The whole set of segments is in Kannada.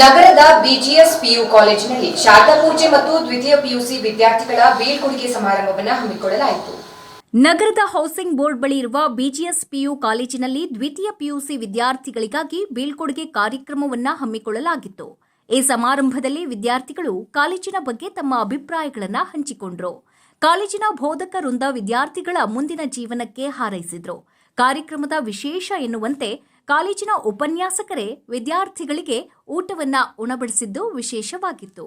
ನಗರದ ಬಿಜಿಎಸ್ ಪಿಯು ಕಾಲೇಜಿನಲ್ಲಿ ಶಾರದಾ ಪೂಜೆ ಮತ್ತು ದ್ವಿತೀಯ ಪಿಯುಸಿ ವಿದ್ಯಾರ್ಥಿಗಳ ಬೀಳ್ಕೊಡುಗೆ ಸಮಾರಂಭವನ್ನು ಹಮ್ಮಿಕೊಳ್ಳಲಾಯಿತು. ನಗರದ ಹೌಸಿಂಗ್ ಬೋರ್ಡ್ ಬಳಿ ಇರುವ ಬಿಜಿಎಸ್ ಪಿಯು ಕಾಲೇಜಿನಲ್ಲಿ ದ್ವಿತೀಯ ಪಿಯುಸಿ ವಿದ್ಯಾರ್ಥಿಗಳಿಗಾಗಿ ಬೀಳ್ಕೊಡುಗೆ ಕಾರ್ಯಕ್ರಮವನ್ನು ಹಮ್ಮಿಕೊಳ್ಳಲಾಗಿತ್ತು. ಈ ಸಮಾರಂಭದಲ್ಲಿ ವಿದ್ಯಾರ್ಥಿಗಳು ಕಾಲೇಜಿನ ಬಗ್ಗೆ ತಮ್ಮ ಅಭಿಪ್ರಾಯಗಳನ್ನು ಹಂಚಿಕೊಂಡರು. ಕಾಲೇಜಿನ ಬೋಧಕ ವೃಂದ ವಿದ್ಯಾರ್ಥಿಗಳ ಮುಂದಿನ ಜೀವನಕ್ಕೆ ಹಾರೈಸಿದ್ರು. ಕಾರ್ಯಕ್ರಮದ ವಿಶೇಷ ಎನ್ನುವಂತೆ ಕಾಲೇಜಿನ ಉಪನ್ಯಾಸಕರೇ ವಿದ್ಯಾರ್ಥಿಗಳಿಗೆ ಊಟವನ್ನ ಉಣಬಡಿಸಿದ್ದು ವಿಶೇಷವಾಗಿತ್ತು.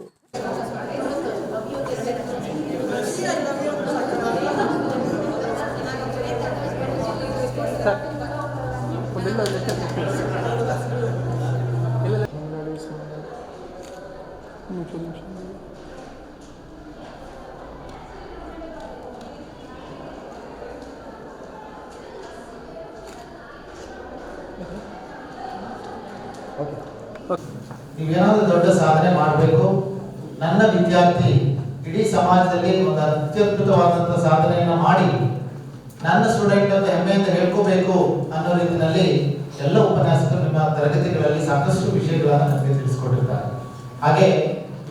ನೀವೇನಾದ್ರೂ ದೊಡ್ಡ ಸಾಧನೆ ಮಾಡಬೇಕು. ನನ್ನ ವಿದ್ಯಾರ್ಥಿ, ಇಡೀ ಸಮಾಜದಲ್ಲಿ ಒಂದು ಅತ್ಯದ್ಭುತವಾದಂತಹ ಸಾಧನೆಯನ್ನ ಮಾಡಿ, ನನ್ನ ಸ್ಟೂಡೆಂಟ್ ಅಂತ ಹೆಮ್ಮೆಯಿಂದ ಹೇಳ್ಕೋಬೇಕು ಅನ್ನೋ ರೀತಿಯಲ್ಲಿ ಎಲ್ಲ ಉಪನ್ಯಾಸಕರು ನಿಮ್ಮ ತರಗತಿಗಳಲ್ಲಿ ಸಾಕಷ್ಟು ವಿಷಯಗಳನ್ನ ನಮಗೆ ತಿಳಿಸ್ಕೊಟ್ಟಿರ್ತಾರೆ ಹಾಗೆ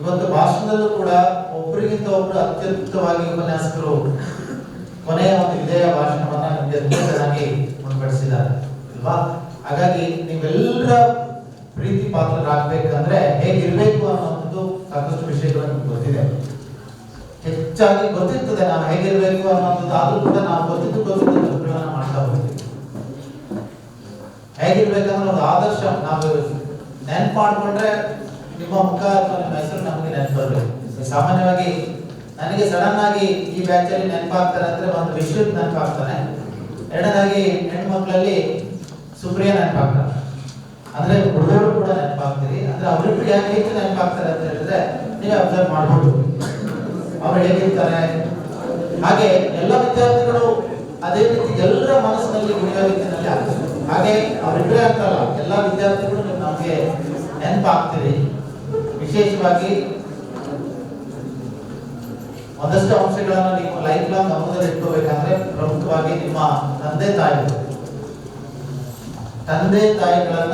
ಇವತ್ತು ಭಾಷಣದಲ್ಲೂ ಕೂಡ ಒಬ್ಬರಿಗಿಂತ ಒಬ್ರು ಅತ್ಯದ್ಭುತವಾಗಿ ಉಪನ್ಯಾಸಕರು ಕೊನೆಯ ಒಂದು ವಿಧೇಯ ಭಾಷಣವನ್ನ ನಮಗೆ ತುಂಬಾ ಚೆನ್ನಾಗಿ ಅಲ್ವಾ? ಹಾಗಾಗಿ ನೀವೆಲ್ಲರ ಪ್ರೀತಿ ಪಾತ್ರರಾಗಬೇಕಂದ್ರೆ ಹೇಗಿರಬೇಕು ಅನ್ನೋದು ಸಾಕಷ್ಟು ವಿಷಯಗಳು ನಿಮ್ಗೆ ಗೊತ್ತಿದೆ. ಹೆಚ್ಚಾಗಿ ಗೊತ್ತಿರ್ತದೆ ನಾವು ಹೇಗಿರಬೇಕು ಅನ್ನೋದು ಆದ್ರೂ ಕೂಡ ನಾವು ಗೊತ್ತಿದ್ದು ಗೊತ್ತಿದ್ದು ಮಾಡ್ತಾ ಹೋಗ್ತೀವಿ. ಹೇಗಿರ್ಬೇಕಂದ್ರೆ ಒಂದು ಆದರ್ಶ ನಾವು ನೆನ್ಪು ಮಾಡಿಕೊಂಡ್ರೆ ನಿಮ್ಮ ಮುಖ ಅಥವಾ ನಿಮ್ಮ ಹೆಸರು ನಮಗೆ ನೆನಪು ಬರಬೇಕು. ಸಾಮಾನ್ಯವಾಗಿ ನನಗೆ ಸಡನ್ ಆಗಿ ಈ ಬ್ಯಾಚಲ್ಲಿ ನೆನಪಾಗ್ತಾರೆ ಅಂದ್ರೆ ಒಂದು ವಿಶ್ವದ ನೆನಪಾಗ್ತಾನೆ ಎರಡನೇದಾಗಿ ಹೆಣ್ಮಕ್ಳಲ್ಲಿ ಸುಪ್ರಿಯ ನೆನಪಾಗ್ತಾರೆ. ಅಂದ್ರೆ ಹುಡುಗರು ಕೂಡ ನೆನಪಾಗ್ತೀರಿ. ಅಂದ್ರೆ ಅವರಿಬ್ರು ಯಾಕೆ ಹೆಚ್ಚು ನೆನಪಾಗ್ತಾರೆ ಅಂತ ಹೇಳಿದ್ರೆ ನೀವೇ ಅಬ್ಸರ್ವ್ ಮಾಡ್ಬೋದು. ಅವ್ರು ಹೇಗಿರ್ತಾರೆ? ಹಾಗೆ ಎಲ್ಲ ವಿದ್ಯಾರ್ಥಿಗಳು ಅದೇ ರೀತಿ ಎಲ್ಲರ ಮನಸ್ಸಿನಲ್ಲಿ ಉಳಿಯೋ ರೀತಿಯಲ್ಲಿ ಆಗ್ತದೆ ಹಾಗೆ ಅವರಿಬ್ಬರೇ ಅಂತಲ್ಲ ಎಲ್ಲ ವಿದ್ಯಾರ್ಥಿಗಳು ನಮಗೆ ನೆನಪಾಗ್ತೀರಿ. ವಿಶೇಷವಾಗಿ ಒಂದಷ್ಟು ಅಂಶಗಳನ್ನು ನೀವು ಲೈಫ್ ಲಾಂಗ್ ಗಮನದಲ್ಲಿ ಇಟ್ಕೋಬೇಕಂದ್ರೆ ಪ್ರಮುಖವಾಗಿ ನಿಮ್ಮ ತಂದೆ ತಾಯಿಗಳು. ತಂದೆ ತಾಯಿಗಳನ್ನ